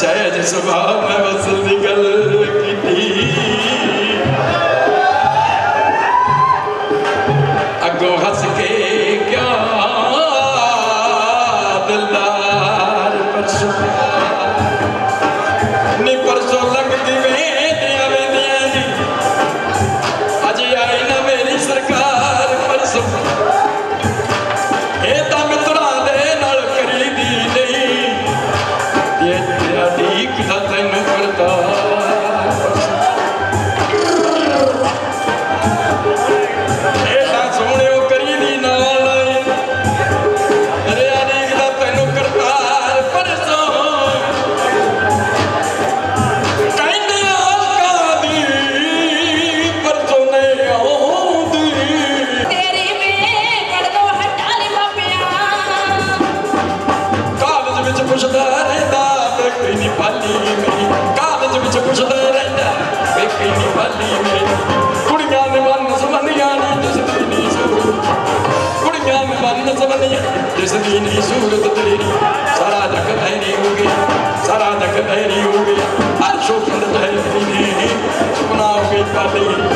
ਸ਼ਾਇਦ ਜਵਾਬ ਹੈ ਵਸਲ ਦੀ ਗੱਲ। ਜਿਸ ਦੀ ਨੀ ਸੂਰਤ ਤੇਰੀ। ਸਾਰਾ ਜਗ ਤੇਰੀ ਹੋ ਗਿਆ ਸਾਰਾ ਜਗ ਤੇਰੀ ਹੋ ਗਿਆ ਅਰ ਸ਼ੋਭਨ ਤੇਰੀ ਸੁਪਨਾ ਹੋ ਗਈ। ਪਾਲੀ